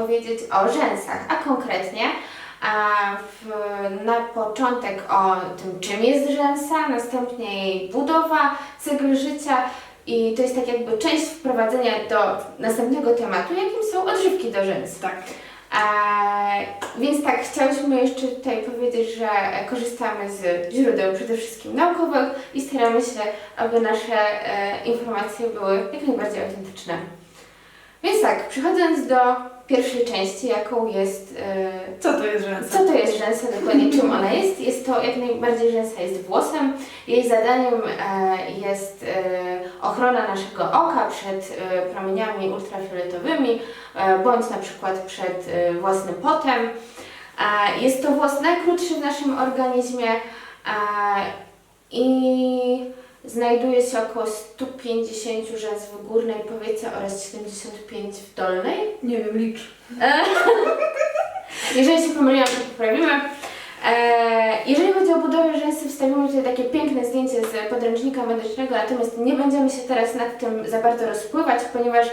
opowiedzieć o rzęsach, a konkretnie a w, na początek o tym, czym jest rzęsa, następnie jej budowa, cykl życia i to jest tak jakby część wprowadzenia do następnego tematu, jakim są odżywki do rzęs. Tak. E, więc tak, chciałyśmy jeszcze tutaj powiedzieć, że korzystamy z źródeł przede wszystkim naukowych i staramy się, aby nasze e, informacje były jak najbardziej autentyczne. Więc tak, przechodząc do pierwszej części, jaką jest, e, Co to jest rzęsa? co to jest rzęsa, dokładnie czym ona jest. Jest to jak najbardziej rzęsa jest włosem. Jej zadaniem e, jest e, ochrona naszego oka przed e, promieniami ultrafioletowymi, e, bądź na przykład przed e, własnym potem. Jest to włos najkrótszy w naszym organizmie i znajduje się około 150 rzęs w górnej powiece oraz 75 w dolnej. Nie wiem, licz. Jeżeli się pomyliłam, to poprawimy. E, jeżeli chodzi o budowę rzęsy, wstawimy tutaj takie piękne zdjęcie z podręcznika medycznego, natomiast nie będziemy się teraz nad tym za bardzo rozpływać, ponieważ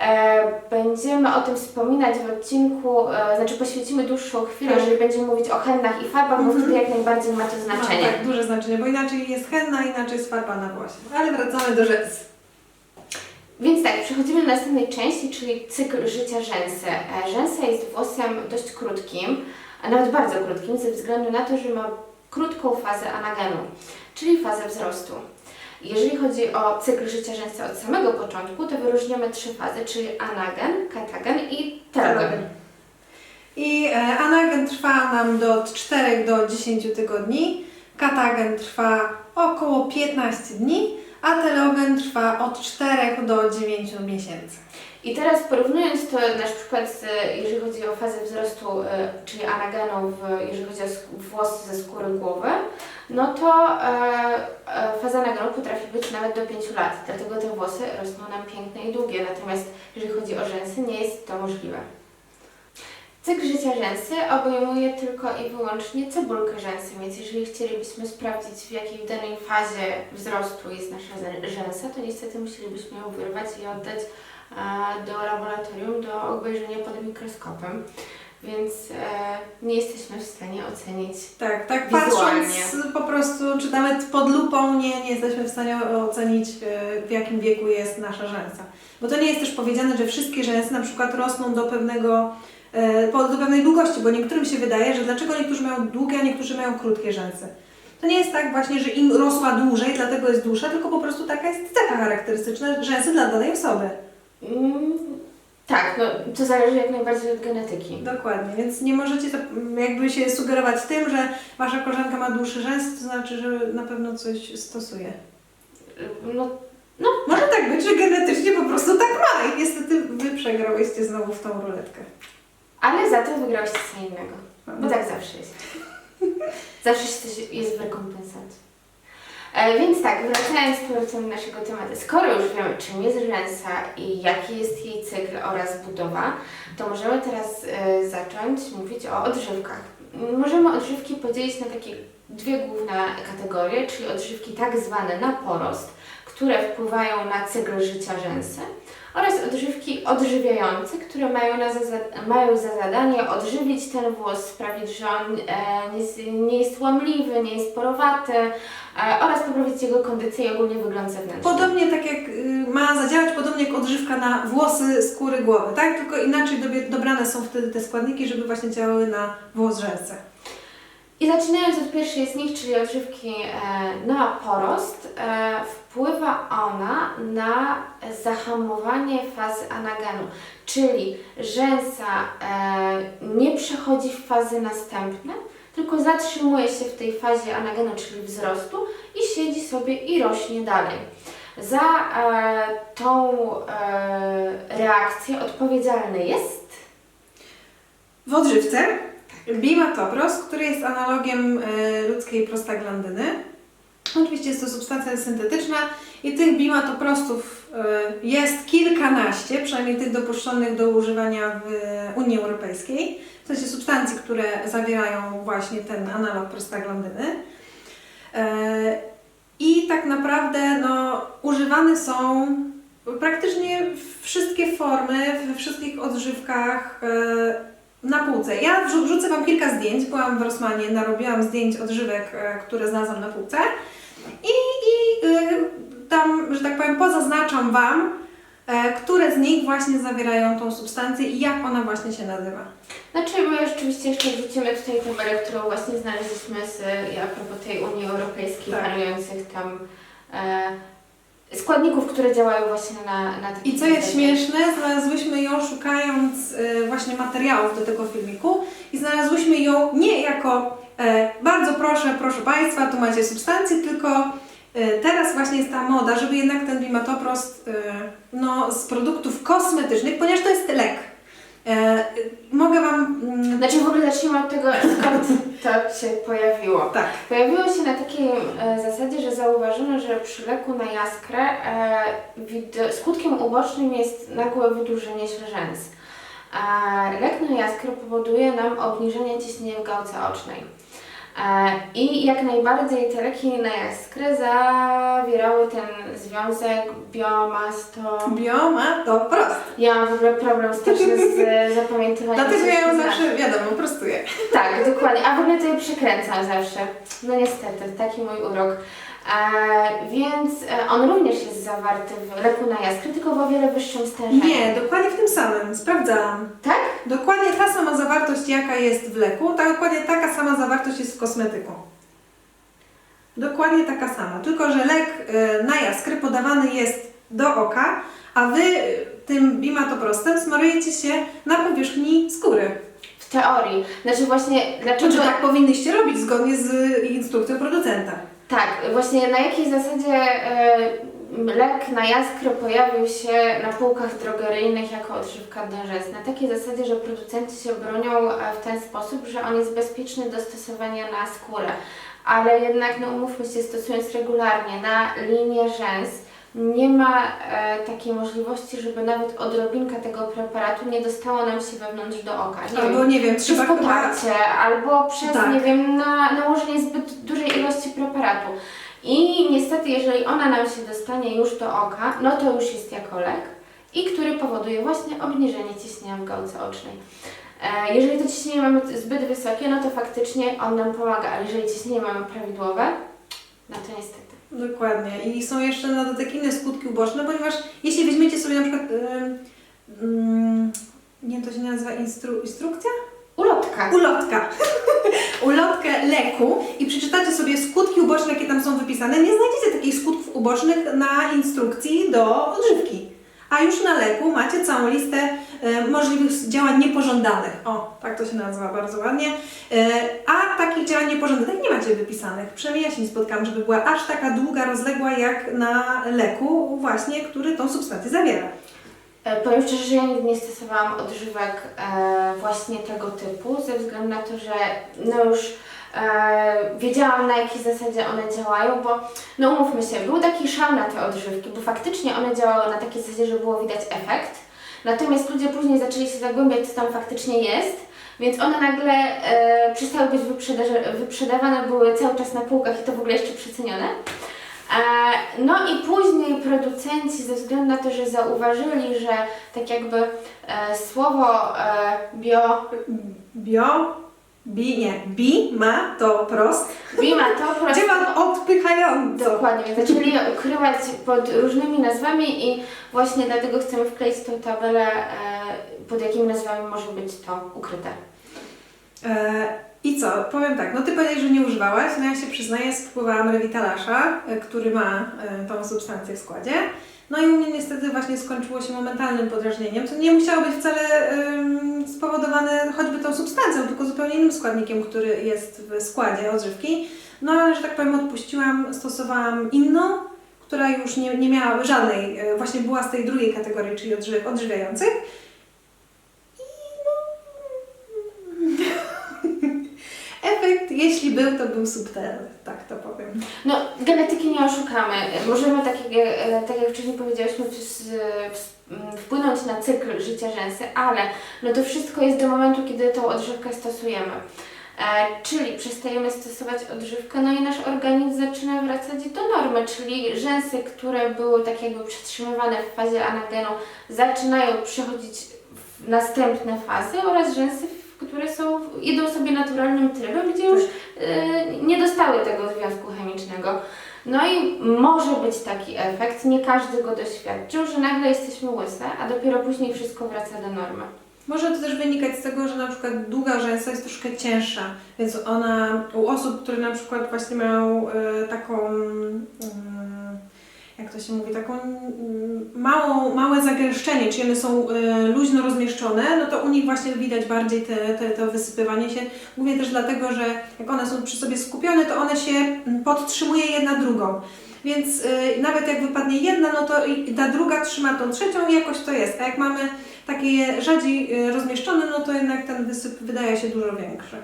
e, będziemy o tym wspominać w odcinku, e, znaczy poświęcimy dłuższą chwilę, Tak. jeżeli będziemy mówić o hennach i farbach, bo Mhm. wtedy jak najbardziej ma to znaczenie. Ma, tak, duże znaczenie, bo inaczej jest henna, inaczej jest farba na włosie. Ale wracamy do rzęs. Więc tak, przechodzimy do następnej części, czyli cykl życia rzęsy. E, Rzęsa jest włosem dość krótkim, a nawet bardzo krótkim, ze względu na to, że ma krótką fazę anagenu, czyli fazę wzrostu. Jeżeli chodzi o cykl życia rzęsy od samego początku, to wyróżniamy trzy fazy, czyli anagen, katagen i telogen. I e, anagen trwa nam do od 4 do 10 tygodni, katagen trwa około 15 dni, a telogen trwa od 4 do 9 miesięcy. I teraz porównując to na przykład, z, jeżeli chodzi o fazę wzrostu, y, czyli anagenu, w, jeżeli chodzi o sk- włos ze skóry głowy, no to e, e, faza anagenu potrafi być nawet do 5 lat, dlatego te włosy rosną nam piękne i długie, natomiast jeżeli chodzi o rzęsy, nie jest to możliwe. Cykl życia rzęsy obejmuje tylko i wyłącznie cebulkę rzęsy, więc jeżeli chcielibyśmy sprawdzić w jakiej w danej fazie wzrostu jest nasza zę- rzęsa, to niestety musielibyśmy ją wyrwać i oddać e, do laboratorium do obejrzenia pod mikroskopem, więc e, nie jesteśmy w stanie ocenić. Tak, tak Wizualnie. patrząc po prostu, czy nawet pod lupą nie, nie jesteśmy w stanie ocenić e, w jakim wieku jest nasza rzęsa. Bo to nie jest też powiedziane, że wszystkie rzęsy na przykład rosną do pewnego, do pewnej długości, bo niektórym się wydaje, że dlaczego niektórzy mają długie, a niektórzy mają krótkie rzęsy. To nie jest tak właśnie, że im rosła dłużej, dlatego jest dłuższa, tylko po prostu taka jest cecha charakterystyczna rzęsy dla danej osoby. Mm, tak, no to zależy jak najbardziej od genetyki. Dokładnie, więc nie możecie to, mm, jakby się sugerować tym, że wasza koleżanka ma dłuższy rzęs, to znaczy, że na pewno coś stosuje. No, Może tak być, że genetycznie po prostu tak ma i niestety wy przegrałyście znowu w tą ruletkę. Ale za to wygrałeś coś innego. Bo tak zawsze jest. Zawsze coś jest w rekompensacie. Więc tak, wracając do naszego tematu. Skoro już wiemy, czym jest rzęsa i jaki jest jej cykl oraz budowa, to możemy teraz e, zacząć mówić o odżywkach. Możemy odżywki podzielić na takie dwie główne kategorie, czyli odżywki tak zwane na porost, które wpływają na cykl życia rzęsy oraz odżywki odżywiające, które mają, na za, mają za zadanie odżywić ten włos, sprawić, że on e, nie, jest, nie jest łamliwy, nie jest porowaty e, oraz poprawić jego kondycję i ogólnie wygląd zewnętrzny. Podobnie tak jak y, ma zadziałać podobnie jak odżywka na włosy skóry głowy, tak? Tylko inaczej dobrane są wtedy te składniki, żeby właśnie działały na włos rzęsę. I zaczynając od pierwszej z nich, czyli odżywki e, na porost, e, wpływa ona na zahamowanie fazy anagenu, czyli rzęsa e, nie przechodzi w fazy następne, tylko zatrzymuje się w tej fazie anagenu, czyli wzrostu i siedzi sobie i rośnie dalej. Za tą reakcję odpowiedzialny jest W odżywce bimatopros, który jest analogiem e, ludzkiej prostaglandyny. Oczywiście jest to substancja syntetyczna i tych bimatoprostów e, jest kilkanaście, przynajmniej tych dopuszczonych do używania w Unii Europejskiej. W sensie substancji, które zawierają właśnie ten analog prostaglandyny. E, I tak naprawdę no, używane są praktycznie wszystkie formy, we wszystkich odżywkach e, na półce. Ja wrzu- wrzucę Wam kilka zdjęć, byłam w Rossmanie, narobiłam zdjęć odżywek, e, które znalazłam na półce i, i e, tam, że tak powiem, pozaznaczam Wam, e, które z nich właśnie zawierają tą substancję i jak ona właśnie się nazywa. Znaczy my rzeczywiście jeszcze wrzucimy tutaj tabelę, którą właśnie znaleźliśmy z, i a propos tej Unii Europejskiej Tak. panujących tam e, składników, które działają właśnie na, na takiej I co jest śmieszne, znalazłyśmy ją szukając e, właśnie materiałów do tego filmiku i znalazłyśmy ją nie jako e, bardzo proszę, proszę Państwa, tu macie substancje, tylko e, teraz właśnie jest ta moda, żeby jednak ten bimatoprost e, no, z produktów kosmetycznych, ponieważ to jest lek. E, mogę Wam... Mm, Znaczy w ogóle zacznijmy od tego, skąd to się pojawiło. tak, Pojawiło się na takiej e, zasadzie, że zauważono, że przy leku na jaskrę e, wid- skutkiem ubocznym jest nagłe wydłużenie rzęs. E, lek na jaskrę powoduje nam obniżenie ciśnienia w gałce ocznej. E, I jak najbardziej te leki na jaskrę zawierały ten związek biomasto... bimatoprost. Ja mam w ogóle problem straszny z zapamiętywaniem. Dlatego ja ją zawsze, wiadomo, prostuję. tak, dokładnie. A w ogóle to je przekręcam zawsze. No niestety, taki mój urok. E, więc e, on również jest zawarty w leku na jaskry, tylko w o wiele wyższym stężeniu. Nie, dokładnie w tym samym, sprawdzałam. Tak? Dokładnie ta sama zawartość, jaka jest w leku, tak dokładnie taka sama zawartość jest w kosmetyku. Dokładnie taka sama, tylko że lek y, na jaskry podawany jest do oka, a Wy tym bimatoprostem smarujecie się na powierzchni skóry. W teorii. Znaczy właśnie, dlaczego... Znaczy tak powinnyście robić zgodnie z instrukcją producenta. Tak, właśnie na jakiej zasadzie e, lek na jaskrę pojawił się na półkach drogeryjnych jako odżywka do rzęs? Na takiej zasadzie, że producenci się bronią e, w ten sposób, że on jest bezpieczny do stosowania na skórę. Ale jednak, no umówmy się, stosując regularnie na linię rzęs, nie ma e, takiej możliwości, żeby nawet odrobinka tego preparatu nie dostało nam się wewnątrz do oka. Nie wiem, Albo nie wiem, przez trzeba chyba... albo przez, Tak. nie wiem, na, nałożenie zbyt dużej ilości preparatu. I niestety, jeżeli ona nam się dostanie już do oka, no to już jest jako lek i który powoduje właśnie obniżenie ciśnienia w gałce ocznej. E, jeżeli to ciśnienie mamy zbyt wysokie, no to faktycznie on nam pomaga, ale jeżeli ciśnienie mamy prawidłowe, no to niestety. Dokładnie. I są jeszcze na dodatek inne skutki uboczne, ponieważ jeśli weźmiecie sobie na przykład... ym, ym, nie, to się nazywa instru, instrukcja? Ulotka. Ulotka. Ulotkę leku i przeczytacie sobie skutki uboczne, jakie tam są wypisane. Nie znajdziecie takich skutków ubocznych na instrukcji do odżywki. A już na leku macie całą listę e, możliwych działań niepożądanych. O, tak to się nazywa bardzo ładnie. E, a takich działań niepożądanych nie macie wypisanych. Przynajmniej ja się nie spotkałam, żeby była aż taka długa, rozległa jak na leku właśnie, który tą substancję zawiera. E, Powiem szczerze, że ja nigdy nie stosowałam odżywek właśnie tego typu, ze względu na to, że no już e, wiedziałam na jakiej zasadzie one działają, bo no umówmy się, był taki szał na te odżywki, bo faktycznie one działały na takiej zasadzie, że było widać efekt, natomiast ludzie później zaczęli się zagłębiać, co tam faktycznie jest, więc one nagle e, przestały być wyprzedawane, były cały czas na półkach i to w ogóle jeszcze przecenione. E, No i później producenci ze względu na to, że zauważyli, że tak jakby e, słowo e, bio, Bio, bi, nie, bi ma to prost. bima to po prostu Działa odpychająco. dokładnie, zaczęli je ukrywać pod różnymi nazwami i właśnie dlatego chcemy wkleić tą tabelę, e, pod jakimi nazwami może być to ukryte. E, I co? Powiem tak, no ty powiedziałeś, że nie używałaś, no ja się przyznaję, spróbowałam Revitalasza, e, który ma e, tą substancję w składzie. No i u mnie niestety właśnie skończyło się momentalnym podrażnieniem, co nie musiało być wcale em, spowodowane choćby tą substancją, tylko zupełnie innym składnikiem, który jest w składzie odżywki. No ale, że tak powiem, odpuściłam, stosowałam inną, która już nie, nie miała żadnej, e, właśnie była z tej drugiej kategorii, czyli odżywek odżywiających. Efekt, jeśli był, to był subtelny, tak to. No, genetyki nie oszukamy. Możemy, tak jak, e, tak jak wcześniej powiedziałyśmy, wys- ws- m, wpłynąć na cykl życia rzęsy, ale no to wszystko jest do momentu, kiedy tą odżywkę stosujemy. E, czyli przestajemy stosować odżywkę, no i nasz organizm zaczyna wracać do normy, czyli rzęsy, które były tak jakby przetrzymywane w fazie anagenu, zaczynają przechodzić w następne fazy oraz rzęsy, które są, idą sobie naturalnym trybem, gdzie już e, nie dostały tego związku chemicznego. No i może być taki efekt, nie każdy go doświadczył, że nagle jesteśmy łyse, a dopiero później wszystko wraca do normy. Może to też wynikać z tego, że na przykład długa rzęsa jest troszkę cięższa, więc ona u osób, które na przykład właśnie mają e, taką, mm, jak to się mówi, taką mm, małą, małe zagęszczenie, czyli one są e, luźno rozmieszczone, no to u nich właśnie widać bardziej te, te, to wysypywanie się. Głównie też dlatego, że jak one są przy sobie skupione, to one się mm, podtrzymuje jedna drugą. Więc e, nawet jak wypadnie jedna, no to ta druga trzyma tą trzecią i jakoś to jest. A jak mamy takie rzadziej y, rozmieszczone, no to jednak ten wysyp wydaje się dużo większy.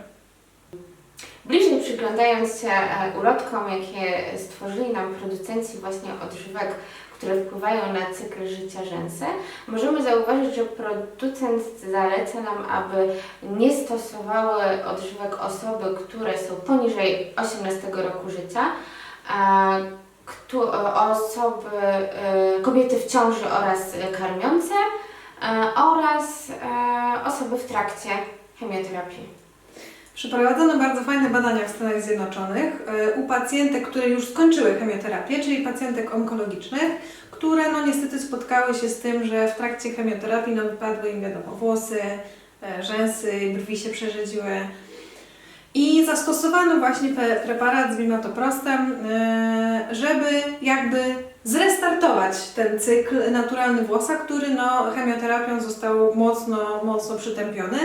Bliżej przyglądając się e, ulotkom, jakie stworzyli nam producenci właśnie odżywek, które wpływają na cykl życia rzęsy, możemy zauważyć, że producent zaleca nam, aby nie stosowały odżywek osoby, które są poniżej 18 roku życia, e, osoby, e, kobiety w ciąży oraz karmiące oraz osoby w trakcie chemioterapii. Przeprowadzono bardzo fajne badania w Stanach Zjednoczonych y, u pacjentek, które już skończyły chemioterapię, czyli pacjentek onkologicznych, które no niestety spotkały się z tym, że w trakcie chemioterapii no, wypadły im wiadomo włosy, e, rzęsy, brwi się przerzedziły. I zastosowano właśnie preparat z bimatoprostem, y, żeby jakby zrestartować ten cykl naturalny włosa, który no, chemioterapią został mocno, mocno przytępiony.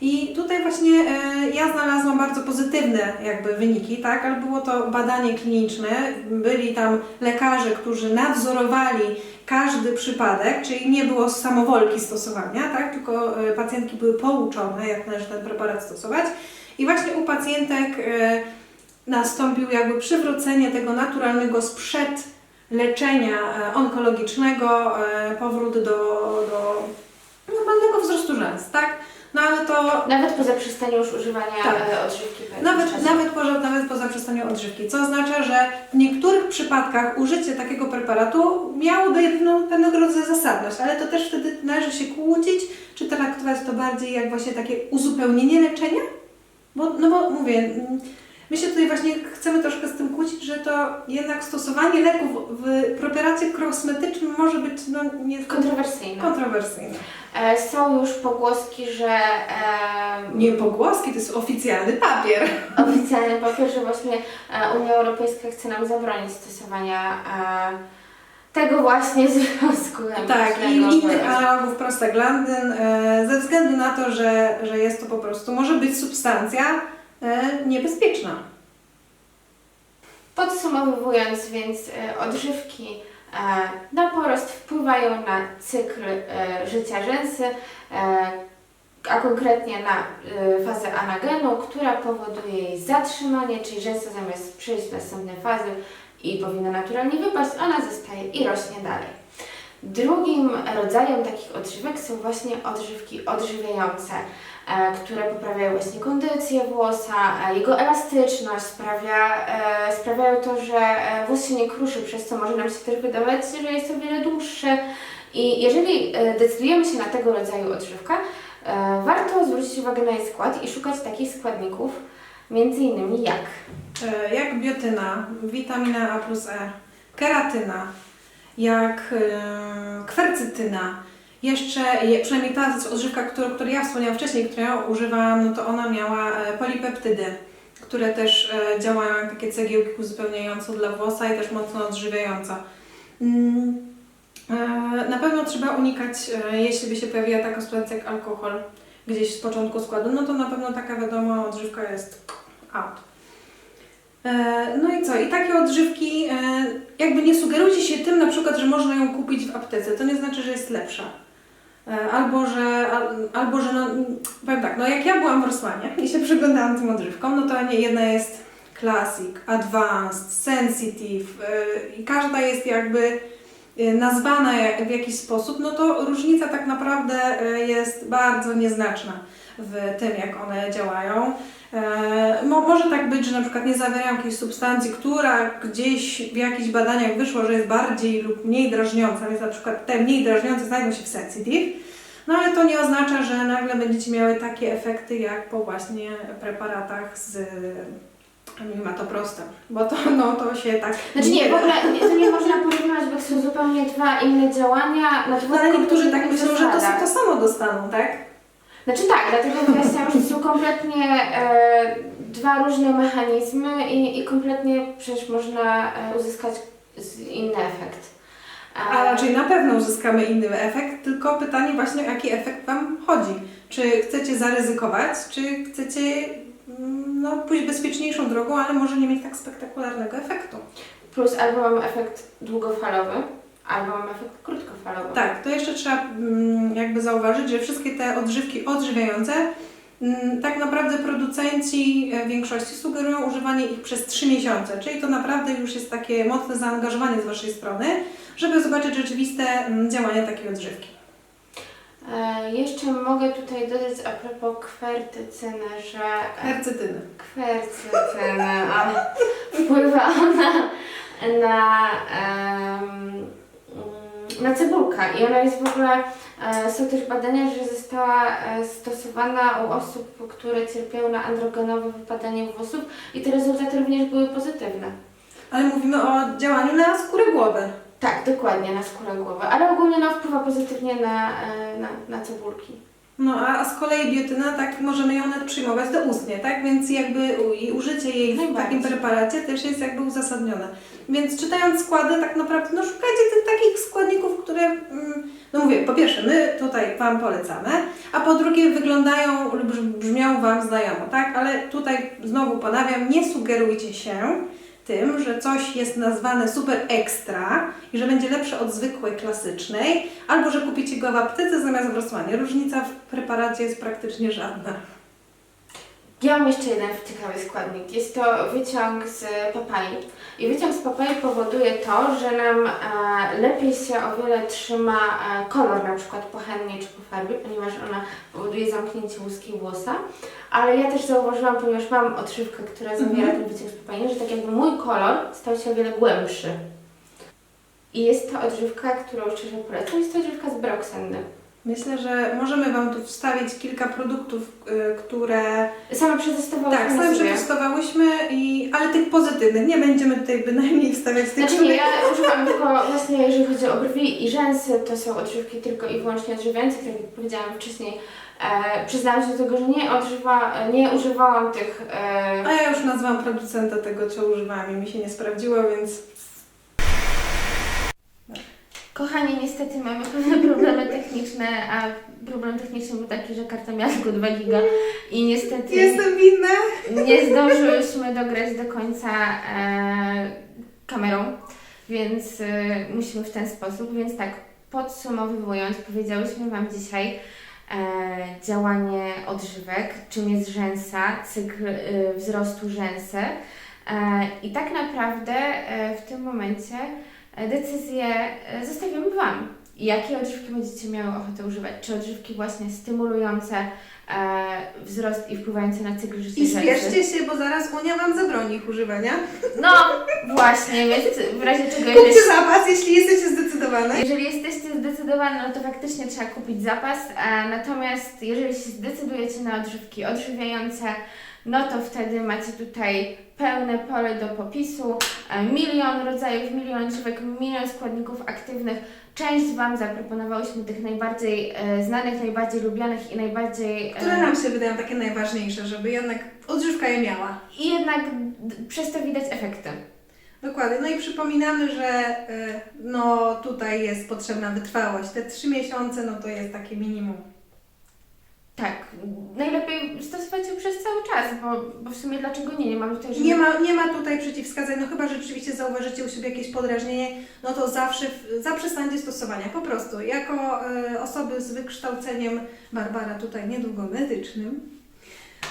I tutaj właśnie e, ja znalazłam bardzo pozytywne jakby wyniki, tak, ale było to badanie kliniczne, byli tam lekarze, którzy nadzorowali każdy przypadek, czyli nie było samowolki stosowania, tak, tylko e, pacjentki były pouczone, jak należy ten preparat stosować. I właśnie u pacjentek e, nastąpił jakby przywrócenie tego naturalnego sprzed leczenia onkologicznego, powrót do, do normalnego wzrostu rzęs, tak? No ale to Nawet po zaprzestaniu już używania Tak. e, odżywki nawet, nawet, po, nawet po zaprzestaniu odżywki, co oznacza, że w niektórych przypadkach użycie takiego preparatu miałoby no, pewnego rodzaju zasadność, ale to też wtedy należy się kłócić, czy traktować to bardziej jak właśnie takie uzupełnienie leczenia? Bo, no bo mówię, mm, my się tutaj właśnie chcemy troszkę z tym kłócić, że to jednak stosowanie leków w preparacie kosmetycznym może być no, nie Kontrowersyjne. kontrowersyjne. E, są już pogłoski, że e, Nie pogłoski, to jest oficjalny papier. oficjalny papier, że właśnie e, Unia Europejska chce nam zabronić stosowania e, tego właśnie związku Tak, i innych analogów prostaglandyn, e, ze względu na to, że, że jest to po prostu, może być substancja niebezpieczna. Podsumowując więc e, odżywki e, na porost wpływają na cykl e, życia rzęsy, e, a konkretnie na e, fazę anagenu, która powoduje jej zatrzymanie, czyli rzęsa zamiast przejść w następne fazy i powinna naturalnie wypaść, ona zostaje i rośnie dalej. Drugim rodzajem takich odżywek są właśnie odżywki odżywiające, e, które poprawiają właśnie kondycję włosa, e, jego elastyczność, sprawia, e, sprawiają to, że włos się nie kruszy, przez co może nam się też wydawać, że jest o wiele dłuższy. I jeżeli decydujemy się na tego rodzaju odżywkę, warto zwrócić uwagę na jej skład i szukać takich składników, między innymi jak jak biotyna, witamina A plus E, keratyna, jak e, kwercytyna. Jeszcze, je- przynajmniej ta odżywka, którą, której ja wspomniałam wcześniej, której ja używałam, no to ona miała e, polipeptydy, które też e, działają jak takie cegiełki uzupełniające dla włosa i też mocno odżywiające. Mm, Na pewno trzeba unikać, jeśli by się pojawiła taka substancja jak alkohol gdzieś z początku składu, no to na pewno taka wiadomo odżywka jest out. E, No i co? I takie odżywki, e, jakby nie sugerujcie się tym na przykład, że można ją kupić w aptece. To nie znaczy, że jest lepsza. E, Albo, że, al- albo, że no, powiem tak, no jak ja byłam w Rosmanie i się przyglądałam tym odżywkom, no to nie, jedna jest Classic, Advanced, Sensitive i każda jest jakby nazwana w jakiś sposób, no to różnica tak naprawdę jest bardzo nieznaczna. W tym, jak one działają. E, mo, może tak być, że na przykład nie zawierają jakiejś substancji, która gdzieś w jakichś badaniach wyszło, że jest bardziej lub mniej drażniąca, więc na przykład te mniej drażniące znajdą się w sensitive. No ale to nie oznacza, że nagle będziecie miały takie efekty jak po właśnie preparatach z mimatoprostem, bo to, no, to się tak Znaczy nie, w ogóle nie- to nie można porównywać, bo to są zupełnie dwa inne działania. No, ale niektórzy tak myślą, że to, to samo dostaną, tak? Znaczy tak, dlatego wyjaśniam, że to są kompletnie e, dwa różne mechanizmy i, i kompletnie przecież można e, uzyskać z, inny efekt. E, A raczej na pewno uzyskamy inny efekt, tylko pytanie właśnie o jaki efekt Wam chodzi. Czy chcecie zaryzykować, czy chcecie mm, no, pójść bezpieczniejszą drogą, ale może nie mieć tak spektakularnego efektu. Plus albo mam efekt długofalowy, albo mam efekt krótkofalowy. Tak, to jeszcze trzeba mm, jakby zauważyć, że wszystkie te odżywki odżywiające, mm, tak naprawdę producenci e, w większości sugerują używanie ich przez 3 miesiące, czyli to naprawdę już jest takie mocne zaangażowanie z Waszej strony, żeby zobaczyć rzeczywiste mm, działania takiej odżywki. E, jeszcze mogę tutaj dodać a propos kwertycyny, że e, Hercetyny. kwercycyny, ale wpływa ona na, em, na cebulkę i ona jest w ogóle, e, są też badania, że została e, stosowana u osób, które cierpiały na androgenowe wypadanie włosów i te rezultaty również były pozytywne. Ale mówimy o działaniu na skórę głowy. Tak, dokładnie, na skórę głowy, ale ogólnie no, wpływa pozytywnie na, e, na, na cebulki. No a, z kolei biotyna, tak możemy ją nawet przyjmować doustnie, tak? Więc jakby u, i użycie jej w Najbardziej. takim preparacie też jest jakby uzasadnione. Więc czytając składy, tak naprawdę, no szukajcie tych takich składników, które, mm, no mówię, po pierwsze, my tutaj Wam polecamy, a po drugie wyglądają lub brz- brzmią Wam znajomo, tak? Ale tutaj znowu ponawiam, nie sugerujcie się tym, że coś jest nazwane super ekstra i że będzie lepsze od zwykłej klasycznej, albo że kupicie go w aptece zamiast w Rossmanie. Różnica w preparacie jest praktycznie żadna. Ja mam jeszcze jeden ciekawy składnik. Jest to wyciąg z papai. I wyciąg z papai powoduje to, że nam e, lepiej się o wiele trzyma e, kolor na przykład po hennie czy po farbie, ponieważ ona powoduje zamknięcie łuski włosa. Ale ja też zauważyłam, ponieważ mam odżywkę, która zawiera ten wyciąg z papai, że tak jakby mój kolor stał się o wiele głębszy. I jest to odżywka, którą szczerze polecam. Jest to odżywka z broksenny. Myślę, że możemy Wam tu wstawić kilka produktów, y, które Same przetestowałyśmy tak, sobie. przetestowałyśmy, i, ale tych pozytywnych. Nie będziemy tutaj bynajmniej wstawiać tych, Znaczy nie, których... ja używam tylko właśnie, jeżeli chodzi o brwi i rzęsy, to są odżywki tylko i wyłącznie odżywiające, tak jak powiedziałam wcześniej. E, przyznam się do tego, że nie, odżywa, nie używałam tych... E, A ja już nazwałam producenta tego, co używałam i mi się nie sprawdziło, więc kochani, niestety mamy pewne problemy techniczne, a problem techniczny był taki, że karta miała tylko 2 giga i niestety jestem winna. nie zdążyłyśmy dograć do końca e, kamerą, więc e, musimy w ten sposób. Więc tak, podsumowując, powiedziałyśmy Wam dzisiaj e, działanie odżywek, czym jest rzęsa, cykl e, wzrostu rzęsy. E, I tak naprawdę e, w tym momencie decyzję e, zostawiamy Wam. Jakie odżywki będziecie miały ochotę używać? Czy odżywki właśnie stymulujące e, wzrost i wpływające na cykl życia I spieszcie się, bo zaraz Unia Wam zabroni ich używania. No właśnie, więc w razie czego Kupcie zapas, jeśli jesteście zdecydowane. jeżeli jesteście zdecydowane, no to faktycznie trzeba kupić zapas, a natomiast jeżeli się zdecydujecie na odżywki odżywiające, no to wtedy macie tutaj pełne pole do popisu, e, milion rodzajów, milion odżywek, milion składników aktywnych. Część Wam zaproponowałyśmy tych najbardziej e, znanych, najbardziej lubianych i najbardziej... e, Które nam się wydają takie najważniejsze, żeby jednak odżywka je miała. I jednak przez to widać efekty. Dokładnie. No i przypominamy, że no tutaj jest potrzebna wytrwałość. Te trzy miesiące, no to jest takie minimum. Tak, najlepiej stosować ją przez cały czas, bo, bo w sumie dlaczego nie? Nie mam tutaj żadnych... Nie ma, nie ma tutaj przeciwwskazań, no chyba że rzeczywiście zauważycie u siebie jakieś podrażnienie, no to zawsze zaprzestańcie stosowania, po prostu. Jako y, osoby z wykształceniem, Barbara tutaj niedługo medycznym,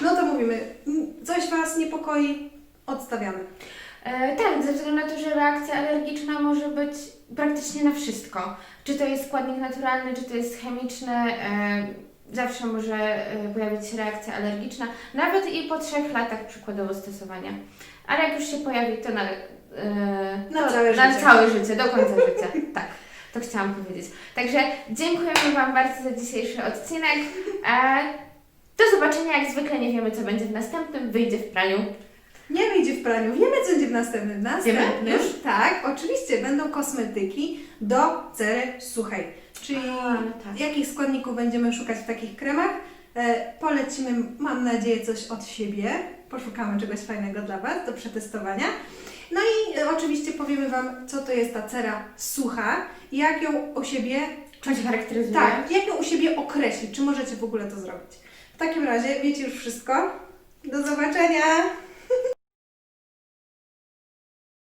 no to mówimy, mm, coś Was niepokoi, odstawiamy. E, tak, ze względu na to, że reakcja alergiczna może być praktycznie na wszystko. Czy to jest składnik naturalny, czy to jest chemiczny. E, zawsze może y, pojawić się reakcja alergiczna, nawet i po trzech latach przykładowo stosowania. Ale jak już się pojawi, to na, y, Na to całe na życie. całe życie, do końca życia. Tak, to chciałam powiedzieć. Także dziękujemy Wam bardzo za dzisiejszy odcinek. E, do zobaczenia, jak zwykle nie wiemy, co będzie w następnym, wyjdzie w praniu. Nie wyjdzie w praniu. Wiemy, co będzie w następnym. Następnym, Już? tak, oczywiście będą kosmetyki do cery suchej. Czyli A, no tak. jakich składników będziemy szukać w takich kremach. E, polecimy, mam nadzieję, coś od siebie. Poszukamy czegoś fajnego dla Was do przetestowania. No i e, oczywiście powiemy Wam, co to jest ta cera sucha jak ją u siebie Czym się charakteryzuje? tak, jak ją u siebie określić, czy możecie w ogóle to zrobić. W takim razie wiecie już wszystko. Do zobaczenia!